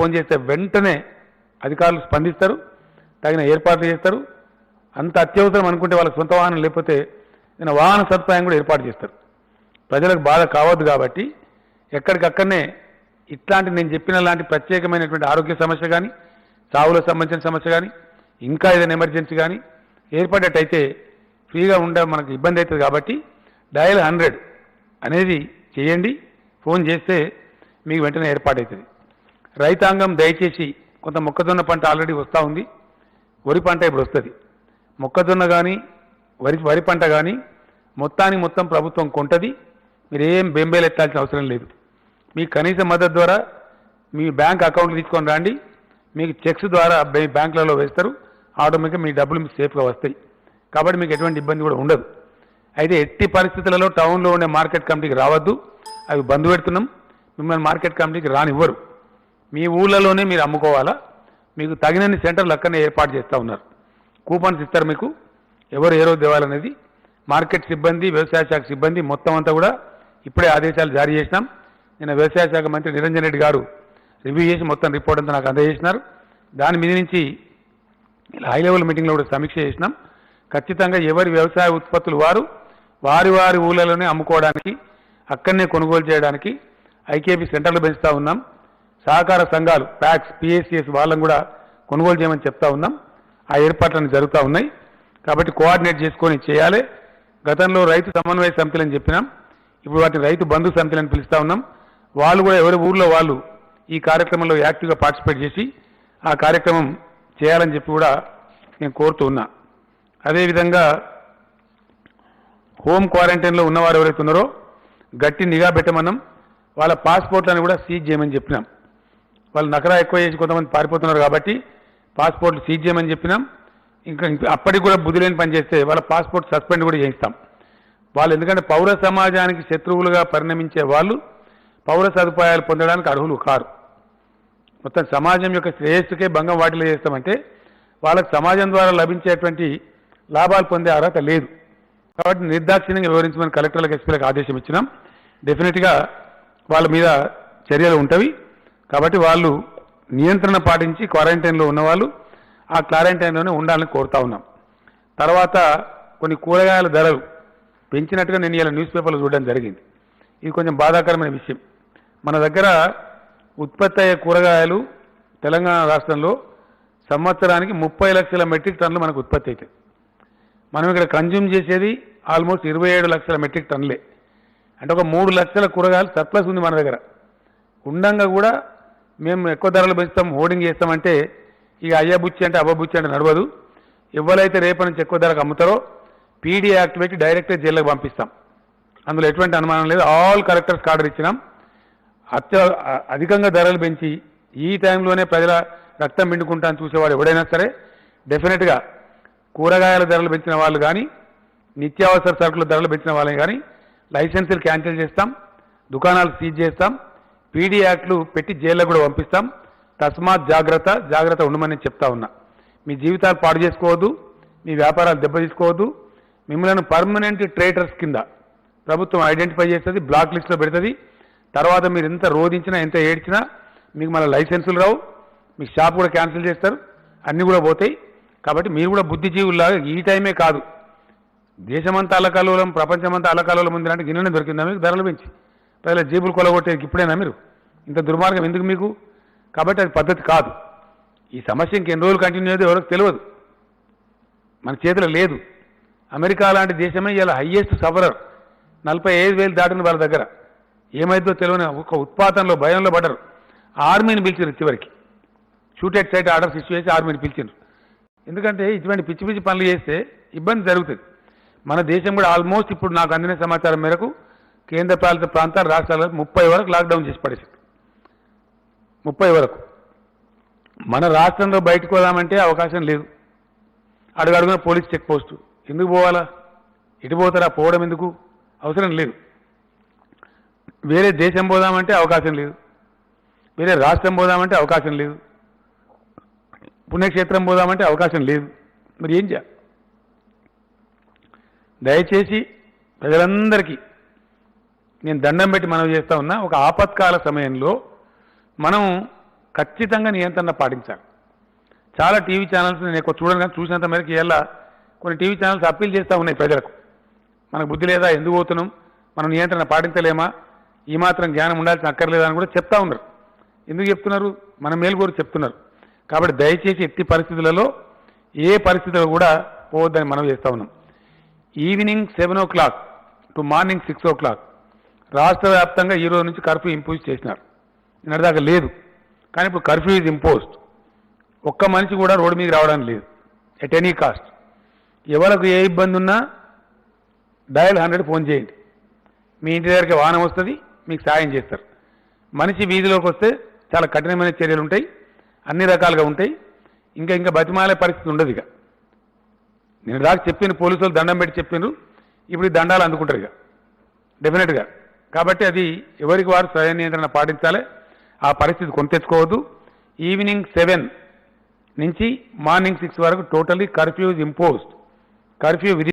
Phone చేస్తే వెంటనే అధికారులు స్పందిస్తారు తగిన ఏర్పాట్లు చేస్తారు. అంత అత్యవసరం అనుకుంటే వాళ్ళ సొంత వాహనం లేకపోతే నేను వాహన సదుపాయం కూడా ఏర్పాటు చేస్తారు. ప్రజలకు బాధ కావద్దు కాబట్టి ఎక్కడికక్కడనే ఇట్లాంటి నేను చెప్పిన లాంటి ప్రత్యేకమైనటువంటి ఆరోగ్య సమస్య కానీ చావులకు సంబంధించిన సమస్య కానీ ఇంకా ఏదైనా ఎమర్జెన్సీ కానీ ఏర్పడేటైతే ఫ్రీగా ఉండడం మనకు ఇబ్బంది అవుతుంది కాబట్టి డయల్ హండ్రెడ్ అనేది చేయండి. ఫోన్ చేస్తే మీకు వెంటనే ఏర్పాటవుతుంది. రైతాంగం దయచేసి కొంత మొక్కజొన్న పంట ఆల్రెడీ వస్తూ ఉంది. వరి పంట ఇప్పుడు వస్తుంది. మొక్కజొన్న కానీ వరి వరి పంట కానీ మొత్తానికి మొత్తం ప్రభుత్వం కొంటది. మీరు ఏం బెంబేలు ఎత్తాల్సిన అవసరం లేదు. మీ కనీస మద్దతు ద్వారా మీ బ్యాంక్ అకౌంట్ తీసుకొని రండి. మీకు చెక్స్ ద్వారా బ్యాంకులలో వేస్తారు. ఆటోమేటిక్గా మీ డబ్బులు మీకు సేఫ్గా వస్తాయి. కాబట్టి మీకు ఎటువంటి ఇబ్బంది కూడా ఉండదు. అయితే ఎట్టి పరిస్థితులలో టౌన్లో ఉండే మార్కెట్ కమిటీకి రావద్దు. అవి బంద్ పెడుతున్నాం. మిమ్మల్ని మార్కెట్ కమిటీకి రానివ్వరు. మీ ఊళ్ళలోనే మీరు అమ్ముకోవాలా? మీకు తగినన్ని సెంటర్లు అక్కడనే ఏర్పాటు చేస్తూ ఉన్నారు. కూపన్స్ ఇస్తారు మీకు. ఎవరు ఏ రోజు దేవాలనేది మార్కెట్ సిబ్బంది వ్యవసాయ శాఖ సిబ్బంది మొత్తం అంతా కూడా ఇప్పుడే ఆదేశాలు జారీ చేసినాం. నిన్న వ్యవసాయ శాఖ మంత్రి నిరంజన్ రెడ్డి గారు రివ్యూ చేసి మొత్తం రిపోర్ట్ అంతా నాకు అందజేసినారు. దాని మీద నుంచి ఇలా హై లెవెల్ మీటింగ్లో కూడా సమీక్ష చేసినాం. ఖచ్చితంగా ఎవరి వ్యవసాయ ఉత్పత్తులు వారు వారి వారి ఊళ్ళలోనే అమ్ముకోవడానికి అక్కడనే కొనుగోలు చేయడానికి ఐకేపీ సెంటర్లు పెంచుతూ ఉన్నాం. సహకార సంఘాలు ప్యాక్స్ పిఎస్సిఎస్ వాళ్ళని కూడా కొనుగోలు చేయమని చెప్తా ఉన్నాం. ఆ ఏర్పాట్లను జరుగుతూ ఉన్నాయి. కాబట్టి కోఆర్డినేట్ చేసుకొని చేయాలి. గతంలో రైతు సమన్వయ సమితులు అని చెప్పినాం. ఇప్పుడు వాటిని రైతు బంధు సమితులు అని పిలుస్తూ ఉన్నాం. వాళ్ళు కూడా ఎవరి ఊర్లో వాళ్ళు ఈ కార్యక్రమంలో యాక్టివ్గా పార్టిసిపేట్ చేసి ఆ కార్యక్రమం చేయాలని చెప్పి కూడా నేను కోరుతూ ఉన్నా. అదేవిధంగా హోమ్ క్వారంటైన్లో ఉన్నవారు ఎవరైతే ఉన్నారో గట్టి నిఘా పెట్టమన్నాం. వాళ్ళ పాస్పోర్ట్లను కూడా సీజ్ చేయమని చెప్పినాం. వాళ్ళు నకరా ఎక్కువ చేసి కొంతమంది పారిపోతున్నారు కాబట్టి పాస్పోర్ట్లు సీజ్ చేయమని చెప్పినాం. ఇంకా అప్పటికి కూడా బుద్ధి లేని పని చేస్తే వాళ్ళ పాస్పోర్ట్ సస్పెండ్ కూడా చేయిస్తాం. వాళ్ళు ఎందుకంటే పౌర సమాజానికి శత్రువులుగా పరిణమించే వాళ్ళు పౌర సదుపాయాలు పొందడానికి అర్హులు కారు. మొత్తం సమాజం యొక్క శ్రేయస్సుకే భంగం వాటిలో చేస్తామంటే వాళ్ళకి సమాజం ద్వారా లభించేటువంటి లాభాలు పొందే అర్హత లేదు. కాబట్టి నిర్దాక్షిణ్యంగా వివరించమని కలెక్టర్లకు ఎస్పీలకు ఆదేశం ఇచ్చినాం. డెఫినెట్గా వాళ్ళ మీద చర్యలు ఉంటవి. కాబట్టి వాళ్ళు నియంత్రణ పాటించి క్వారంటైన్లో ఉన్నవాళ్ళు ఆ క్వారంటైన్లోనే ఉండాలని కోరుతా ఉన్నాం. తర్వాత కొన్ని కూరగాయల ధరలు పెంచినట్టుగా నేను ఇలా న్యూస్ పేపర్లో చూడడం జరిగింది. ఇది కొంచెం బాధాకరమైన విషయం. మన దగ్గర ఉత్పత్తి అయ్యే కూరగాయలు తెలంగాణ రాష్ట్రంలో సంవత్సరానికి ముప్పై లక్షల మెట్రిక్ టన్నులు మనకు ఉత్పత్తి అవుతాయి. మనం ఇక్కడ కన్జ్యూమ్ చేసేది ఆల్మోస్ట్ ఇరవై ఏడు లక్షల మెట్రిక్ టన్నులే. అంటే ఒక మూడు లక్షల కూరగాయలు సర్ప్లస్ ఉంది మన దగ్గర. ఉండంగా కూడా మేము ఎక్కువ ధరలు పెంచుతాం హోర్డింగ్ చేస్తామంటే ఇక అయ్యా బుచ్చి అంటే అబ్బబుచ్చి అంటే నడవదు. ఎవరైతే రేపటి నుంచి ఎక్కువ ధరకు అమ్ముతారో పీడీ యాక్ట్ పెట్టి డైరెక్ట్గా జైల్లోకి పంపిస్తాం. అందులో ఎటువంటి అనుమానం లేదు. ఆల్ కలెక్టర్స్ ఆర్డర్ ఇచ్చినాం. అత్య అధికంగా ధరలు పెంచి ఈ టైంలోనే ప్రజల రక్తం పిండుకుంటా అని చూసేవాడు ఎవడైనా సరే డెఫినెట్గా కూరగాయల ధరలు పెంచిన వాళ్ళు కానీ నిత్యావసర సరుకుల ధరలు పెంచిన వాళ్ళని కానీ లైసెన్సులు క్యాన్సిల్ చేస్తాం. దుకాణాలు సీజ్ చేస్తాం. పీడీ యాక్ట్లు పెట్టి జైల్లో కూడా పంపిస్తాం. తస్మాత్ జాగ్రత్త జాగ్రత్త ఉండమని చెప్తా ఉన్నా. మీ జీవితాలు పాడు చేసుకోవద్దు మీ వ్యాపారాలు దెబ్బతీసుకోవద్దు. మిమ్మల్ని పర్మనెంట్ ట్రేడర్స్ కింద ప్రభుత్వం ఐడెంటిఫై చేస్తుంది బ్లాక్ లిస్ట్లో పెడుతుంది. తర్వాత మీరు ఎంత రోధించినా ఎంత ఏడ్చినా మీకు మన లైసెన్సులు రావు. మీ షాప్ కూడా క్యాన్సిల్ చేస్తారు. అన్నీ కూడా పోతాయి. కాబట్టి మీరు కూడా బుద్ధిజీవుల్లాగా ఈ టైమే కాదు. దేశమంతా అలకాలోలం ప్రపంచమంతా అలకాలోలం ఉంది అంటే గిన్నెనే దొరికిందా మీకు? ధరలు పెంచి. ప్రజల జేబులు కొలగొట్టేది ఇప్పుడేనా మీరు? ఇంత దుర్మార్గం ఎందుకు మీకు? కాబట్టి అది పద్ధతి కాదు. ఈ సమస్య ఇంకెన్ని రోజులు కంటిన్యూ అయ్యేది ఎవరికి తెలియదు. మన చేతిలో లేదు. అమెరికా లాంటి దేశమే ఇలా హయ్యెస్ట్ సఫరర్ నలభై ఐదు వేలు దాటిన వాళ్ళ దగ్గర. ఏమైందో తెలియని ఒక ఉత్పాతంలో భయంలో పడ్డరు. ఆర్మీని పిలిచారు చివరికి. Shoot at sight orders issue చేసి ఆర్మీని పిలిచారు ఎందుకంటే ఇటువంటి పిచ్చి పిచ్చి పనులు చేస్తే ఇబ్బంది జరుగుతుంది. మన దేశం కూడా ఆల్మోస్ట్ ఇప్పుడు నాకు అందిన సమాచారం మేరకు కేంద్ర పాలిత ప్రాంతాలు రాష్ట్రాల ముప్పై వరకు లాక్డౌన్ చేసి పడేసింది ముప్పై వరకు. మన రాష్ట్రంలో బయటకు పోదామంటే అవకాశం లేదు. అడుగడుగున పోలీస్ చెక్ పోస్టు. ఎందుకు పోవాలా? ఇటు పోతారా? పోవడం ఎందుకు? అవసరం లేదు. వేరే దేశం పోదామంటే అవకాశం లేదు. వేరే రాష్ట్రం పోదామంటే అవకాశం లేదు. పుణ్యక్షేత్రం పోదామంటే అవకాశం లేదు. మరి ఏం చేయాలి? దయచేసి ప్రజలందరికీ నేను దండం పెట్టి మనం చేస్తా ఉన్నా ఒక ఆపత్కాల సమయంలో మనం ఖచ్చితంగా నియంత్రణ పాటించాలి. చాలా టీవీ ఛానల్స్ నేను ఎక్కువ చూడను కానీ చూసినంత మేరకు ఇలా కొన్ని టీవీ ఛానల్స్ అప్పీల్ చేస్తూ ఉన్నాయి ప్రజలకు. మనకు బుద్ధి లేదా ఎందుకు పోతున్నాం? మనం నియంత్రణ పాటించలేమా? ఈ మాత్రం జ్ఞానం ఉండాల్సిన అక్కర్లేదా అని కూడా చెప్తా ఉన్నారు. ఎందుకు చెప్తున్నారు? మన మేలు కూడా చెప్తున్నారు. కాబట్టి దయచేసి ఎట్టి పరిస్థితులలో ఏ పరిస్థితుల్లో కూడా పోవద్దని మనం చేస్తా ఉన్నాం. Evening seven o'clock to morning six o'clock రాష్ట్ర వ్యాప్తంగా ఈ రోజు నుంచి కర్ఫ్యూ ఇంపోజ్ చేసినారు. నిన్నటిదాకా లేదు. కానీ ఇప్పుడు కర్ఫ్యూ ఈజ్ ఇంపోజ్డ్. ఒక్క మనిషి కూడా రోడ్డు మీద రావడానికి లేదు. ఎట్ ఎనీ కాస్ట్ ఎవరికి ఏ ఇబ్బంది ఉన్నా డయల్ హండ్రెడ్ ఫోన్ చేయండి. మీ ఇంటి దగ్గరికి వాహనం వస్తుంది మీకు సాయం చేస్తారు. మనిషి వీధిలోకి వస్తే చాలా కఠినమైన చర్యలు ఉంటాయి. అన్ని రకాలుగా ఉంటాయి. ఇంకా ఇంకా బతిమాలే పరిస్థితి ఉండదు ఇక. నేను దాకా చెప్పిన పోలీసులు దండం పెట్టి చెప్పిండ్రు. ఇప్పుడు దండాలు అందుకుంటారు ఇక. డెఫినెట్గా కాబట్టి అది ఎవరికి వారు స్వయం నియంత్రణ పాటించాలి? ఆ పరిస్థితి కొని తెచ్చుకోవద్దు ఈవినింగ్ సెవెన్ నుంచి మార్నింగ్ సిక్స్ వరకు టోటలీ కర్ఫ్యూ ఇంపోజ్డ్ కర్ఫ్యూ విధి